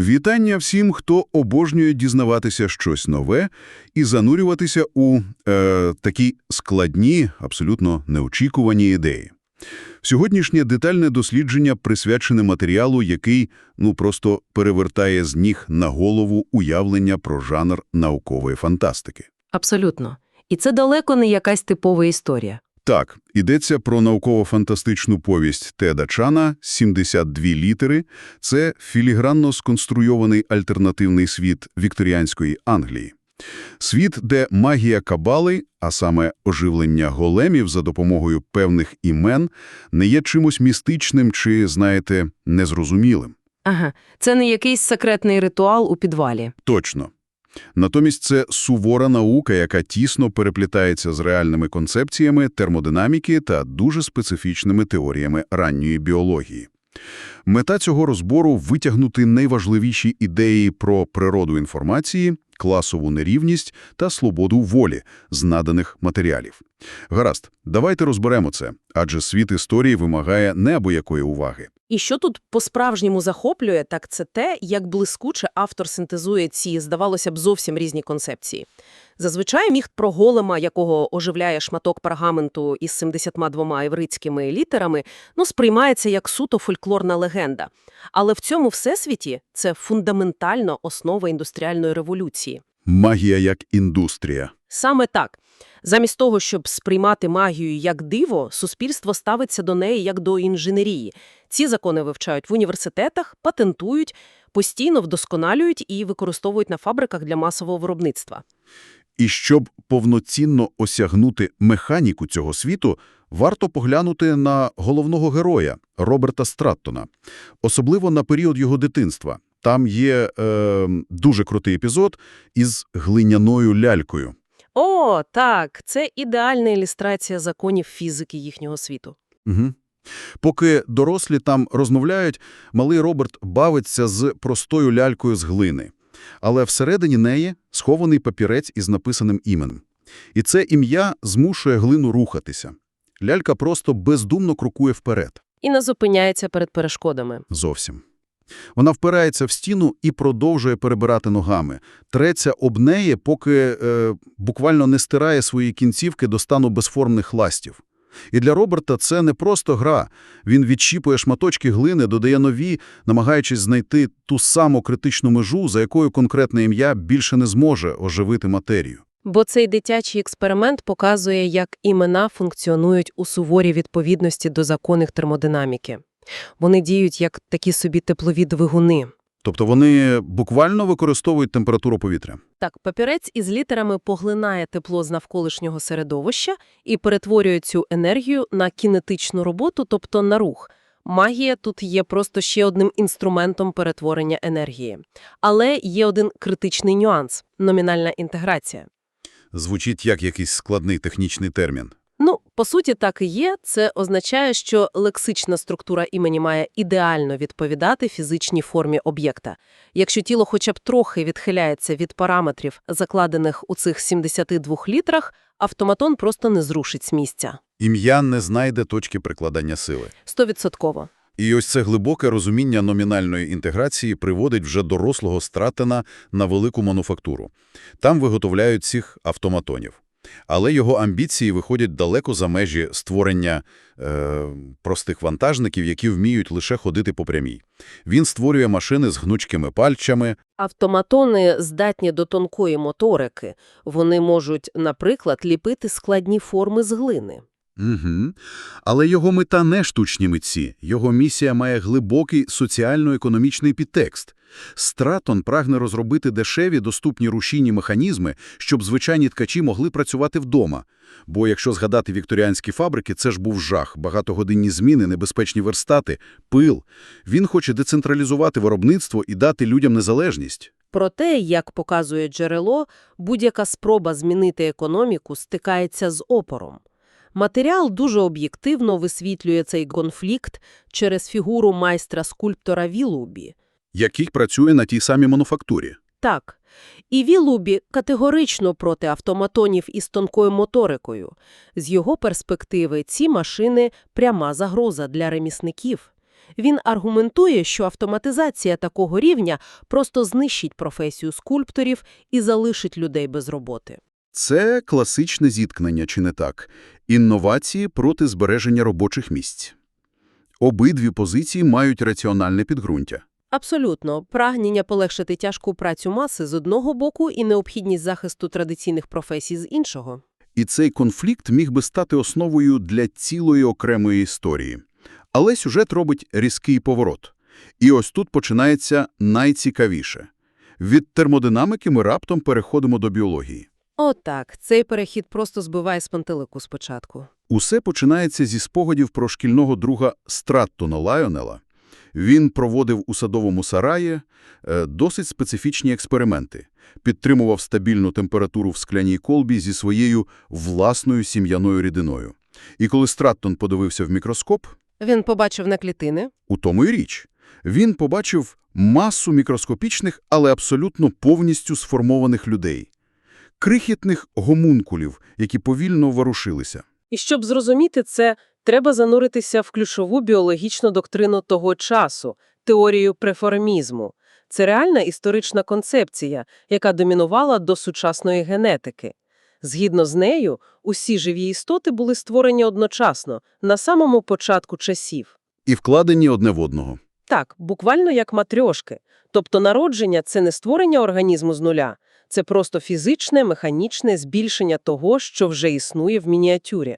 Вітання всім, хто обожнює дізнаватися щось нове і занурюватися у е, такі складні, абсолютно неочікувані ідеї. Сьогоднішнє детальне дослідження присвячене матеріалу, який, ну, просто перевертає з ніг на голову уявлення про жанр наукової фантастики. Абсолютно. І це далеко не якась типова історія. Так, йдеться про науково-фантастичну повість Теда Чана «72 літери». Це філігранно сконструйований альтернативний світ вікторіанської Англії. Світ, де магія кабали, а саме оживлення големів за допомогою певних імен, не є чимось містичним чи, знаєте, незрозумілим. Ага, це не якийсь секретний ритуал у підвалі. Точно. Натомість це сувора наука, яка тісно переплітається з реальними концепціями термодинаміки та дуже специфічними теоріями ранньої біології. Мета цього розбору – витягнути найважливіші ідеї про природу інформації, класову нерівність та свободу волі з наданих матеріалів. Гаразд, давайте розберемо це, адже світ історії вимагає неабиякої уваги. І що тут по-справжньому захоплює, так це те, як блискуче автор синтезує ці, здавалося б, зовсім різні концепції. Зазвичай міф про голема, якого оживляє шматок пергаменту із 72 євритськими літерами, ну, сприймається як суто фольклорна легенда. Але в цьому всесвіті це фундаментальна основа індустріальної революції. Магія як індустрія. Саме так. Замість того, щоб сприймати магію як диво, суспільство ставиться до неї як до інженерії. Ці закони вивчають в університетах, патентують, постійно вдосконалюють і використовують на фабриках для масового виробництва. І щоб повноцінно осягнути механіку цього світу, варто поглянути на головного героя Роберта Страттона, особливо на період його дитинства. Там є е, дуже крутий епізод із глиняною лялькою. О, так, це ідеальна ілюстрація законів фізики їхнього світу. Угу. Поки дорослі там розмовляють, малий Роберт бавиться з простою лялькою з глини. Але всередині неї схований папірець із написаним іменем. І це ім'я змушує глину рухатися. Лялька просто бездумно крокує вперед. І не зупиняється перед перешкодами. Зовсім. Вона впирається в стіну і продовжує перебирати ногами. Треться об неї, поки е, буквально не стирає свої кінцівки до стану безформних ластів. І для Роберта це не просто гра. Він відщіпує шматочки глини, додає нові, намагаючись знайти ту саму критичну межу, за якою конкретне ім'я більше не зможе оживити матерію. Бо цей дитячий експеримент показує, як імена функціонують у суворій відповідності до законів термодинаміки. Вони діють як такі собі теплові двигуни. Тобто вони буквально використовують температуру повітря. Так, папірець із літерами поглинає тепло з навколишнього середовища і перетворює цю енергію на кінетичну роботу, тобто на рух. Магія тут є просто ще одним інструментом перетворення енергії. Але є один критичний нюанс – номінальна інтеграція. Звучить як якийсь складний технічний термін. По суті, так і є. Це означає, що лексична структура імені має ідеально відповідати фізичній формі об'єкта. Якщо тіло хоча б трохи відхиляється від параметрів, закладених у цих 72 літрах, автоматон просто не зрушить з місця. Ім'я не знайде точки прикладання сили. Стовідсотково. І ось це глибоке розуміння номінальної інтеграції приводить вже дорослого стратена на велику мануфактуру. Там виготовляють цих автоматонів. Але його амбіції виходять далеко за межі створення е, простих вантажників, які вміють лише ходити по прямій. Він створює машини з гнучкими пальчами, Автоматони здатні до тонкої моторики. Вони можуть, наприклад, ліпити складні форми з глини. Угу. Але його мета не штучні митці. Його місія має глибокий соціально-економічний підтекст. Стратон прагне розробити дешеві, доступні рушійні механізми, щоб звичайні ткачі могли працювати вдома. Бо якщо згадати вікторіанські фабрики, це ж був жах, багатогодинні зміни, небезпечні верстати, пил. Він хоче децентралізувати виробництво і дати людям незалежність. Проте, як показує джерело, будь-яка спроба змінити економіку стикається з опором. Матеріал дуже об'єктивно висвітлює цей конфлікт через фігуру майстра-скульптора Вілубі. Який працює на тій самій мануфактурі. Так, і Вілубі категорично проти автоматонів із тонкою моторикою. З його перспективи ці машини – пряма загроза для ремісників. Він аргументує, що автоматизація такого рівня просто знищить професію скульпторів і залишить людей без роботи. Це класичне зіткнення, чи не так? Інновації проти збереження робочих місць. Обидві позиції мають раціональне підґрунтя. Абсолютно. Прагнення полегшити тяжку працю маси з одного боку і необхідність захисту традиційних професій з іншого. І цей конфлікт міг би стати основою для цілої окремої історії. Але сюжет робить різкий поворот. І ось тут починається найцікавіше. Від термодинаміки ми раптом переходимо до біології. Отак, цей перехід просто збиває з пантелику спочатку. Усе починається зі спогадів про шкільного друга Страттона Лайонела. Він проводив у садовому сараї е, досить специфічні експерименти, підтримував стабільну температуру в скляній колбі зі своєю власною сім'яною рідиною. І коли Страттон подивився в мікроскоп, Він побачив не клітини. у тому й річ, він побачив масу мікроскопічних, але абсолютно повністю сформованих людей. Крихітних гомункулів, які повільно ворушилися. І щоб зрозуміти це, треба зануритися в ключову біологічну доктрину того часу – теорію преформізму. Це реальна історична концепція, яка домінувала до сучасної генетики. Згідно з нею, усі живі істоти були створені одночасно, на самому початку часів. І вкладені одне в одного. Так, буквально як матрьошки. Тобто народження – це не створення організму з нуля, це просто фізичне, механічне збільшення того, що вже існує в мініатюрі.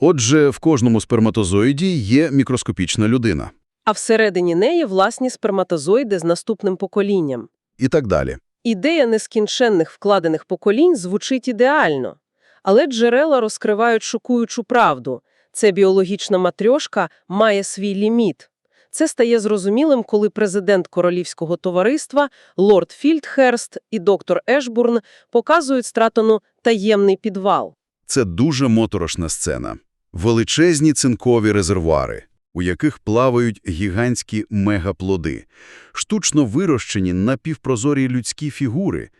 Отже, в кожному сперматозоїді є мікроскопічна людина. А всередині неї власні сперматозоїди з наступним поколінням. І так далі. Ідея нескінченних вкладених поколінь звучить ідеально. Але джерела розкривають шокуючу правду. Це біологічна матрьошка має свій ліміт. Це стає зрозумілим, коли президент Королівського товариства, лорд Фільдхерст і доктор Ешбурн показують стратону таємний підвал. Це дуже моторошна сцена. Величезні цинкові резервуари, у яких плавають гігантські мегаплоди, штучно вирощені напівпрозорі людські фігури.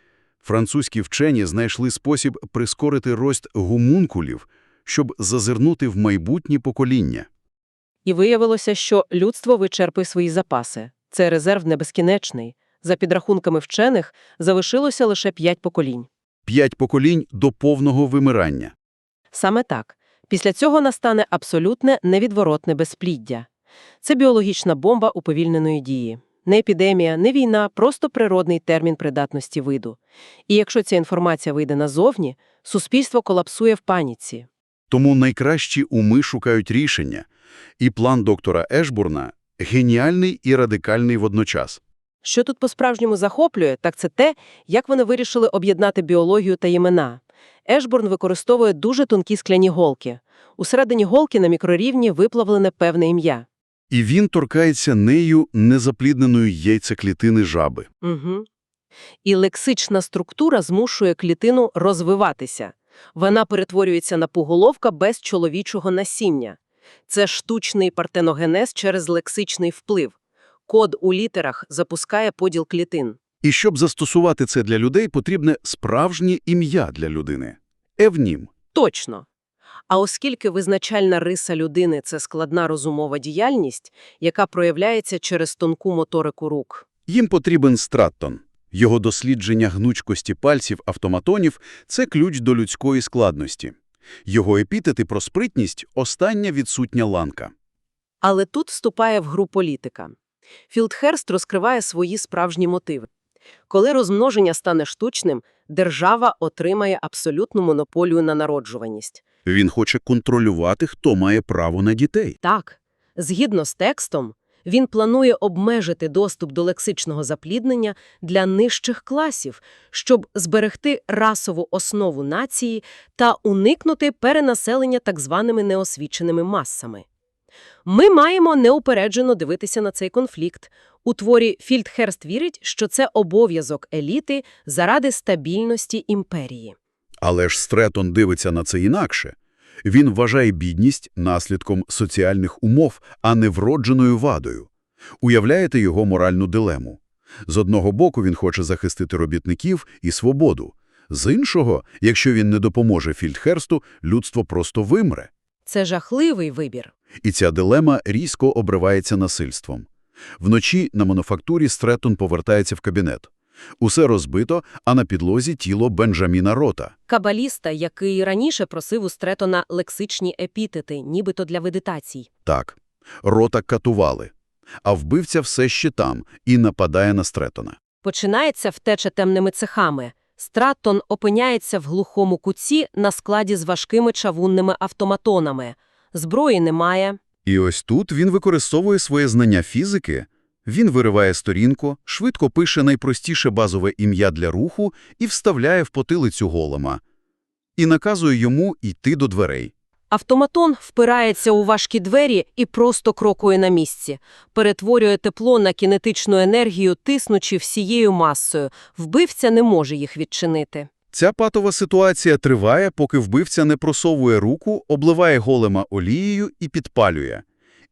Французькі вчені знайшли спосіб прискорити рост гумункулів, щоб зазирнути в майбутні покоління. І виявилося, що людство вичерпує свої запаси. Це резерв не безкінечний. За підрахунками вчених, залишилося лише п'ять поколінь. П'ять поколінь до повного вимирання. Саме так. Після цього настане абсолютне невідворотне безпліддя. Це біологічна бомба уповільненої дії. Не епідемія, не війна, просто природний термін придатності виду. І якщо ця інформація вийде назовні, суспільство колапсує в паніці. Тому найкращі уми шукають рішення. І план доктора Ешбурна геніальний і радикальний водночас. Що тут по-справжньому захоплює, так це те, як вони вирішили об'єднати біологію та імена. Ешбурн використовує дуже тонкі скляні голки. Усередині голки на мікрорівні виплавлене певне ім'я. І він торкається нею незаплідненої яйцеклітини жаби. Угу. І лексична структура змушує клітину розвиватися. Вона перетворюється на пуголовка без чоловічого насіння. Це штучний партеногенез через лексичний вплив. Код у літерах запускає поділ клітин. І щоб застосувати це для людей, потрібне справжнє ім'я для людини – евнім. Точно. А оскільки визначальна риса людини – це складна розумова діяльність, яка проявляється через тонку моторику рук. Їм потрібен страттон. Його дослідження гнучкості пальців автоматонів – це ключ до людської складності. Його епітети про спритність – остання відсутня ланка. Але тут вступає в гру політика. Філдхерст розкриває свої справжні мотиви. Коли розмноження стане штучним, держава отримає абсолютну монополію на народжуваність. Він хоче контролювати, хто має право на дітей. Так, згідно з текстом, він планує обмежити доступ до лексичного запліднення для нижчих класів, щоб зберегти расову основу нації та уникнути перенаселення так званими неосвіченими масами. Ми маємо неупереджено дивитися на цей конфлікт. У творі Фільдхерст вірить, що це обов'язок еліти заради стабільності імперії. Але ж Стретон дивиться на це інакше. Він вважає бідність наслідком соціальних умов, а не вродженою вадою. Уявляєте його моральну дилему? З одного боку він хоче захистити робітників і свободу. З іншого, якщо він не допоможе Фільдхерсту, людство просто вимре. Це жахливий вибір. І ця дилема різко обривається насильством. Вночі на мануфактурі Стретон повертається в кабінет. Усе розбито, а на підлозі тіло Бенджаміна Рота. Кабаліста, який раніше просив у Стретона лексичні епітети, нібито для медитацій. Так, Рота катували. А вбивця все ще там і нападає на Стретона. Починається втеча темними цехами. Стратон опиняється в глухому куці на складі з важкими чавунними автоматонами. Зброї немає. І ось тут він використовує своє знання фізики. Він вириває сторінку, швидко пише найпростіше базове ім'я для руху і вставляє в потилицю голема. І наказує йому йти до дверей. Автоматон впирається у важкі двері і просто крокує на місці. Перетворює тепло на кінетичну енергію, тиснучи всією масою. Вбивця не може їх відчинити. Ця патова ситуація триває, поки вбивця не просовує руку, обливає голема олією і підпалює.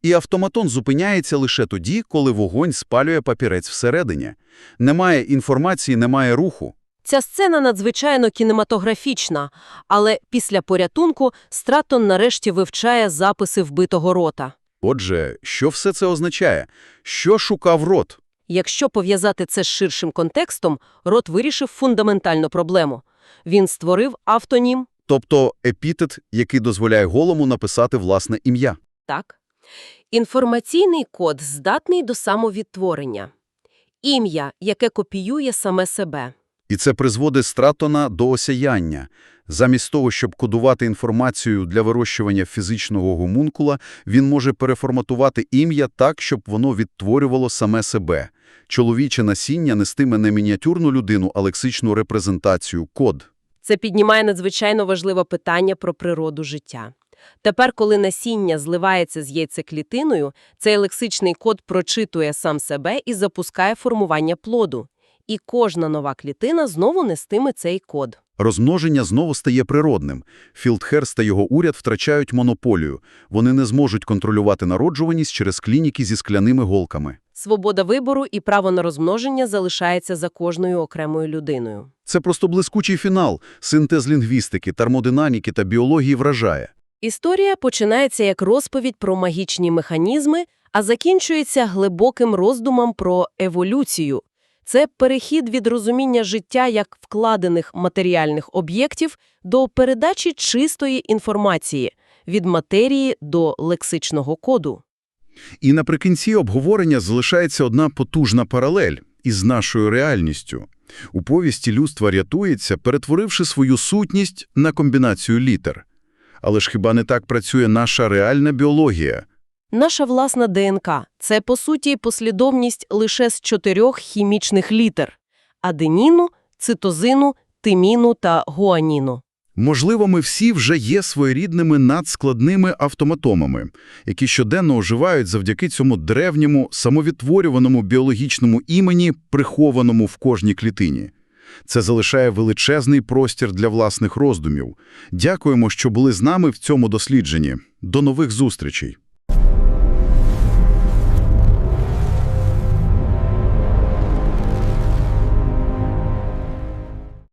І автоматон зупиняється лише тоді, коли вогонь спалює папірець всередині. Немає інформації, немає руху. Ця сцена надзвичайно кінематографічна, але після порятунку Стратон нарешті вивчає записи вбитого рота. Отже, що все це означає? Що шукав рот? Якщо пов'язати це з ширшим контекстом, Рот вирішив фундаментальну проблему. Він створив автонім, Тобто епітет, який дозволяє голому написати власне ім'я. так? Інформаційний код здатний до самовідтворення. Ім'я, яке копіює саме себе. І це призводить Стратона до осяяння. Замість того, щоб кодувати інформацію для вирощування фізичного гомункула, він може переформатувати ім'я так, щоб воно відтворювало саме себе. Чоловіче насіння нестиме не мініатюрну людину, а лексичну репрезентацію – код. Це піднімає надзвичайно важливе питання про природу життя. Тепер, коли насіння зливається з яйцеклітиною, цей лексичний код прочитує сам себе і запускає формування плоду. І кожна нова клітина знову нестиме цей код. Розмноження знову стає природним. Філдхерст та його уряд втрачають монополію. Вони не зможуть контролювати народжуваність через клініки зі скляними голками. Свобода вибору і право на розмноження залишається за кожною окремою людиною. Це просто блискучий фінал. Синтез лінгвістики, термодинаміки та біології вражає. Історія починається як розповідь про магічні механізми, а закінчується глибоким роздумом про еволюцію. Це перехід від розуміння життя як вкладених матеріальних об'єктів до передачі чистої інформації від матерії до лексичного коду. І наприкінці обговорення залишається одна потужна паралель із нашою реальністю. У повісті людство рятується, перетворивши свою сутність на комбінацію літер. Але ж хіба не так працює наша реальна біологія? Наша власна ДНК – це, по суті, послідовність лише з чотирьох хімічних літер – аденіну, цитозину, тиміну та гуаніну. Можливо, ми всі вже є своєрідними надскладними автоматомами, які щоденно оживають завдяки цьому древньому, самовідтворюваному біологічному імені, прихованому в кожній клітині. Це залишає величезний простір для власних роздумів. Дякуємо, що були з нами в цьому дослідженні. До нових зустрічей!